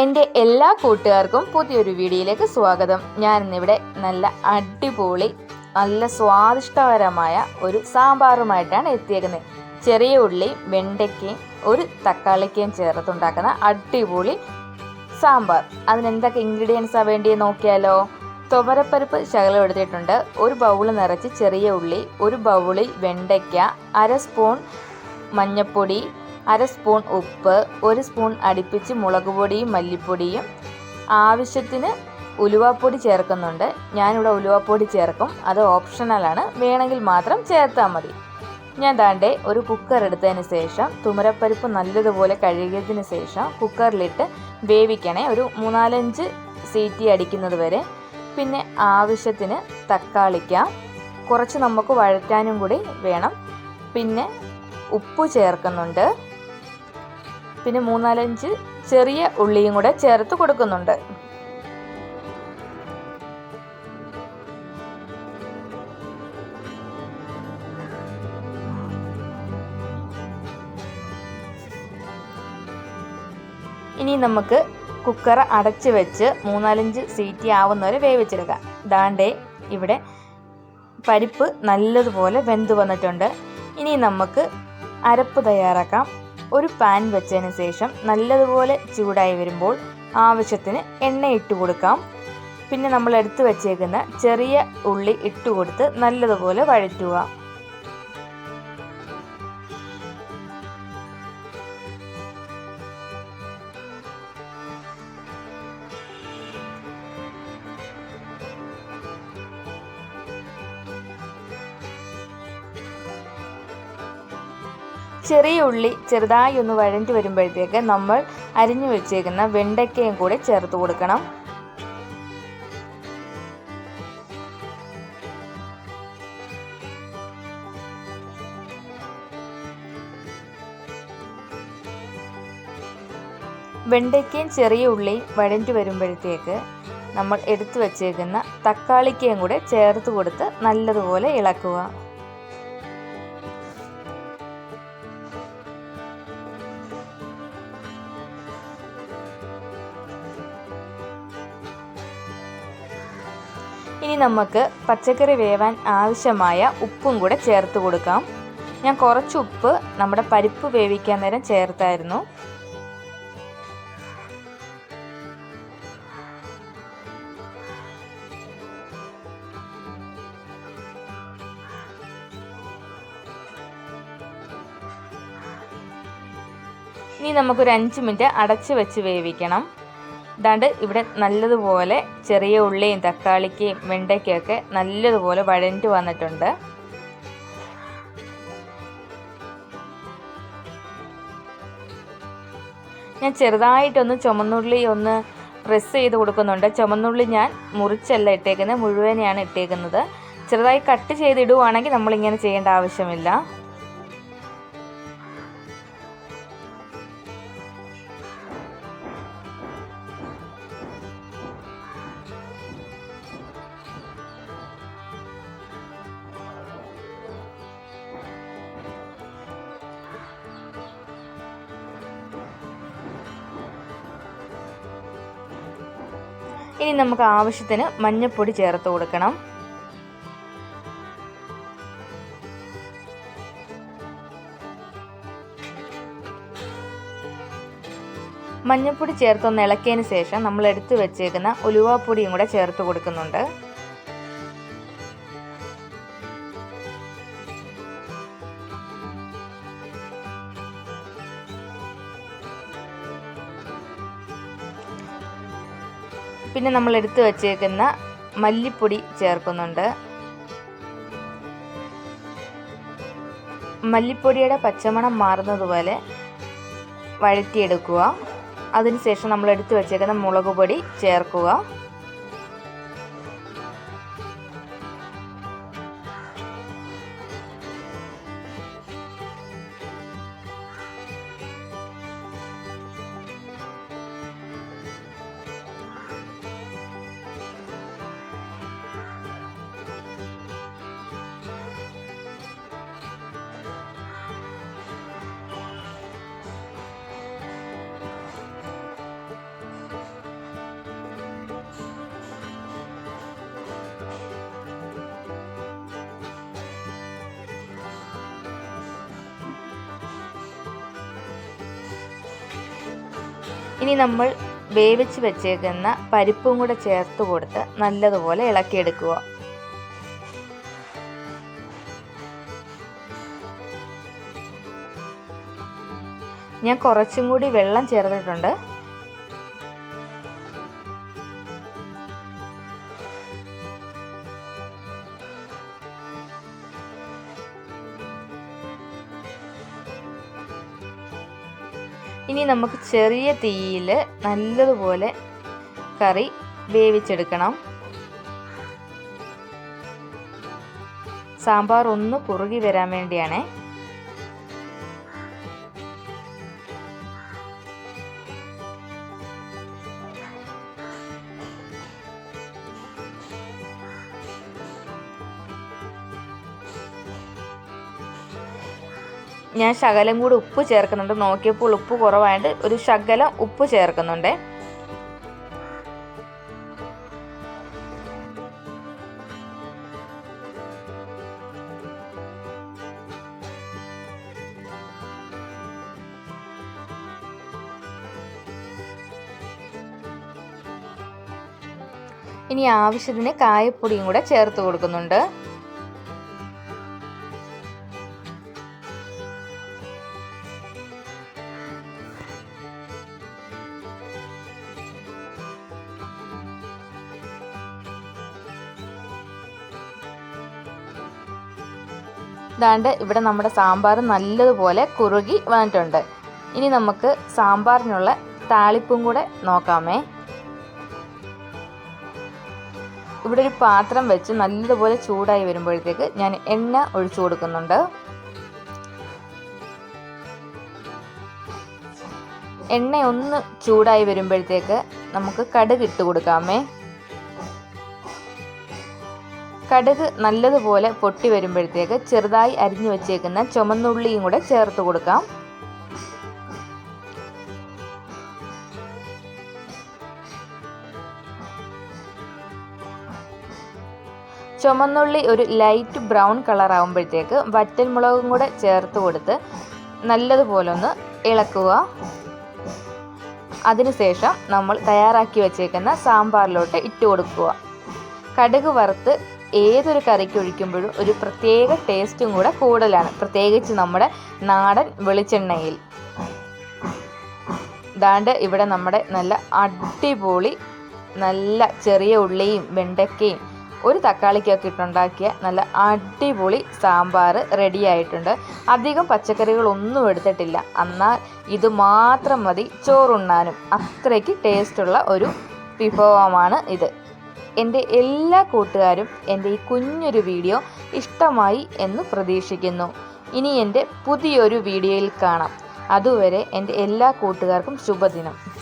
എന്റെ എല്ലാ കൂട്ടുകാർക്കും പുതിയൊരു വീഡിയോയിലേക്ക് സ്വാഗതം. ഞാൻ ഇന്നിവിടെ നല്ല അടിപൊളി നല്ല സ്വാദിഷ്ടകരമായ ഒരു സാമ്പാറുമായിട്ടാണ് എത്തിയേക്കുന്നത്. ചെറിയ ഉള്ളി വെണ്ടയ്ക്കയും ഒരു തക്കാളിക്കയും ചേർത്തുണ്ടാക്കുന്ന അടിപൊളി സാമ്പാർ. അതിനെന്തൊക്കെ ഇൻഗ്രീഡിയൻസാണ് വേണ്ടി നോക്കിയാലോ? തുവരപ്പരിപ്പ് ശകലം എടുത്തിട്ടുണ്ട്. ഒരു ബൗൾ നിറച്ച് ചെറിയ ഉള്ളി ഒരു ബൗളിൽ വെണ്ടയ്ക്ക അര സ്പൂൺ മഞ്ഞൾപ്പൊടി അര സ്പൂൺ ഉപ്പ് ഒരു സ്പൂൺ അടുപ്പിച്ച് മുളക് പൊടിയും മല്ലിപ്പൊടിയും. ആവശ്യത്തിന് ഉലുവാപ്പൊടി ചേർക്കുന്നുണ്ട്. ഞാനിവിടെ ഉലുവാപ്പൊടി ചേർക്കും. അത് ഓപ്ഷണലാണ് വേണമെങ്കിൽ മാത്രം ചേർത്താൽ മതി. ഞാൻ താണ്ടേ ഒരു കുക്കർ എടുത്തതിന് ശേഷം തുമരപ്പരിപ്പ് നല്ലതുപോലെ കഴുകിയതിന് ശേഷം കുക്കറിലിട്ട് വേവിക്കണേ. ഒരു മൂന്നാലഞ്ച് സീറ്റി അടിക്കുന്നത് വരെ. പിന്നെ ആവശ്യത്തിന് തക്കാളിക്ക. കുറച്ച് നമുക്ക് വഴറ്റാനും കൂടി വേണം. പിന്നെ ഉപ്പ് ചേർക്കുന്നുണ്ട്. പിന്നെ മൂന്നാലഞ്ച് ചെറിയ ഉള്ളിയും കൂടെ ചേർത്ത് കൊടുക്കുന്നുണ്ട്. ഇനി നമുക്ക് കുക്കർ അടച്ച് വെച്ച് മൂന്നാലഞ്ച് സീറ്റി ആവുന്നവരെ വേവിച്ചെടുക്കാം. ദാണ്ടേ ഇവിടെ പരിപ്പ് നല്ലതുപോലെ വെന്ത് വന്നിട്ടുണ്ട്. ഇനി നമുക്ക് അരപ്പ് തയ്യാറാക്കാം. ഒരു പാൻ വെച്ചതിന് ശേഷം നല്ലതുപോലെ ചൂടായി വരുമ്പോൾ ആവശ്യത്തിന് എണ്ണ ഇട്ട് കൊടുക്കാം. പിന്നെ നമ്മൾ എടുത്തു വച്ചേക്കുന്ന ചെറിയ ഉള്ളി ഇട്ട് കൊടുത്ത് നല്ലതുപോലെ വഴറ്റുക. ചെറിയ ഉള്ളി ചെറുതായി ഒന്ന് വഴഞ്ഞു വരുമ്പോഴത്തേക്ക് നമ്മൾ അരിഞ്ഞു വെച്ചേക്കുന്ന വെണ്ടയ്ക്കയും കൂടി ചേർത്ത് കൊടുക്കണം. വെണ്ടയ്ക്കയും ചെറിയ ഉള്ളിയും വഴഞ്ഞു വരുമ്പോഴത്തേക്ക് നമ്മൾ എടുത്തു വച്ചേക്കുന്ന തക്കാളിക്കയും കൂടെ ചേർത്ത് കൊടുത്ത് നല്ലതുപോലെ ഇളക്കുക. ഇനി നമുക്ക് പച്ചക്കറി വേവാൻ ആവശ്യമായ ഉപ്പും കൂടെ ചേർത്ത് കൊടുക്കാം. ഞാൻ കുറച്ച് ഉപ്പ് നമ്മുടെ പരിപ്പ് വേവിക്കാൻ നേരം ചേർത്തായിരുന്നു. ഇനി നമുക്കൊരു അഞ്ച് മിനിറ്റ് അടച്ച് വെച്ച് വേവിക്കണം. ദാണ്ട് ഇവിടെ നല്ലതുപോലെ ചെറിയ ഉള്ളിയും തക്കാളിക്കയും വെണ്ടയ്ക്കൊക്കെ നല്ലതുപോലെ വഴഞ്ഞിട്ട് വന്നിട്ടുണ്ട്. ഞാൻ ചെറുതായിട്ടൊന്ന് ചുമന്നുള്ളി ഒന്ന് പ്രസ് ചെയ്ത് കൊടുക്കുന്നുണ്ട്. ചുമന്നുള്ളി ഞാൻ മുറിച്ചല്ല ഇട്ടേക്കുന്നത് മുഴുവനെയാണ് ഇട്ടേക്കുന്നത്. ചെറുതായി കട്ട് ചെയ്തിടുവാണെങ്കിൽ നമ്മളിങ്ങനെ ചെയ്യേണ്ട ആവശ്യമില്ല. ഇനി നമുക്ക് ആവശ്യത്തിന് മഞ്ഞൾപ്പൊടി ചേർത്ത് കൊടുക്കണം. മഞ്ഞൾപ്പൊടി ചേർത്തൊന്ന് ഇളക്കിയതിന് ശേഷം നമ്മൾ എടുത്തു വെച്ചേക്കുന്ന ഉലുവാപ്പൊടിയും കൂടെ ചേർത്ത് കൊടുക്കുന്നുണ്ട്. പിന്നെ നമ്മൾ എടുത്തു വച്ചേക്കുന്ന മല്ലിപ്പൊടി ചേർക്കുന്നുണ്ട്. മല്ലിപ്പൊടിയുടെ പച്ചമണം മാറുന്നതുപോലെ വഴറ്റിയെടുക്കുക. അതിനുശേഷം നമ്മൾ എടുത്തു വച്ചേക്കുന്ന മുളക് പൊടി ചേർക്കുക. ഇനി നമ്മൾ വേവിച്ച് വെച്ചേക്കുന്ന പരിപ്പും കൂടെ ചേർത്ത് കൊടുത്ത് നല്ലതുപോലെ ഇളക്കിയെടുക്കുക. ഞാൻ കുറച്ചും കൂടി വെള്ളം ചേർത്തിട്ടുണ്ട്. ഇനി നമുക്ക് ചെറിയ തീയിൽ നല്ലതുപോലെ കറി വേവിച്ചെടുക്കണം. സാമ്പാർ ഒന്ന് കുറുകി വരാൻ വേണ്ടിയാണേ. ഞാൻ ശകലം കൂടി ഉപ്പ് ചേർക്കുന്നുണ്ട്. നോക്കിയപ്പോൾ ഉപ്പ് കുറവായിട്ട് ഒരു ശകലം ഉപ്പ് ചേർക്കുന്നുണ്ട്. ഇനി ആവശ്യത്തിന് കായപ്പൊടിയും കൂടെ ചേർത്ത് കൊടുക്കുന്നുണ്ട്. ദാണ്ട് ഇവിടെ നമ്മുടെ സാമ്പാർ നല്ലതുപോലെ കുറുകി വന്നിട്ടുണ്ട്. ഇനി നമുക്ക് സാമ്പാറിനുള്ള താളിപ്പും കൂടെ നോക്കാമേ. ഇവിടെ ഒരു പാത്രം വെച്ച് നല്ലതുപോലെ ചൂടായി വരുമ്പോഴത്തേക്ക് ഞാൻ എണ്ണ ഒഴിച്ചു കൊടുക്കുന്നുണ്ട്. എണ്ണ ഒന്ന് ചൂടായി വരുമ്പോഴത്തേക്ക് നമുക്ക് കടുക് ഇട്ട് കൊടുക്കാമേ. കടുക് നല്ലതുപോലെ പൊട്ടി വരുമ്പോഴത്തേക്ക് ചെറുതായി അരിഞ്ഞു വെച്ചേക്കുന്ന ചുമന്നുള്ളിയും കൂടെ ചേർത്ത് കൊടുക്കാം. ചുമന്നുള്ളി ഒരു ലൈറ്റ് ബ്രൗൺ കളർ ആകുമ്പോഴത്തേക്ക് വറ്റൽമുളകും കൂടെ ചേർത്ത് കൊടുത്ത് നല്ലതുപോലെ ഒന്ന് ഇളക്കുക. അതിനുശേഷം നമ്മൾ തയ്യാറാക്കി വെച്ചേക്കുന്ന സാമ്പാറിലോട്ട് ഇട്ട് കൊടുക്കുക. കടുക് വറുത്ത് ഏതൊരു കറിക്ക് ഒഴിക്കുമ്പോഴും ഒരു പ്രത്യേക ടേസ്റ്റും കൂടെ കൂടുതലാണ്. പ്രത്യേകിച്ച് നമ്മുടെ നാടൻ വെളിച്ചെണ്ണയിൽ. ദാണ്ട് ഇവിടെ നമ്മുടെ നല്ല അടിപൊളി നല്ല ചെറിയ ഉള്ളിയും വെണ്ടയ്ക്കയും ഒരു തക്കാളിക്കൊക്കെ ഇട്ടുണ്ടാക്കിയ നല്ല അടിപൊളി സാമ്പാർ റെഡിയായിട്ടുണ്ട്. അധികം പച്ചക്കറികളൊന്നും എടുത്തിട്ടില്ല. എന്നാൽ ഇത് മാത്രം മതി ചോറുണ്ണാനും. അത്രയ്ക്ക് ടേസ്റ്റുള്ള ഒരു വിഭവമാണ് ഇത്. എന്റെ എല്ലാ കൂട്ടുകാരും എന്റെ ഈ കുഞ്ഞൊരു വീഡിയോ ഇഷ്ടമായി എന്ന് പ്രതീക്ഷിക്കുന്നു. ഇനി എന്റെ പുതിയൊരു വീഡിയോയിൽ കാണാം. അതുവരെ എന്റെ എല്ലാ കൂട്ടുകാർക്കും ശുഭദിനം.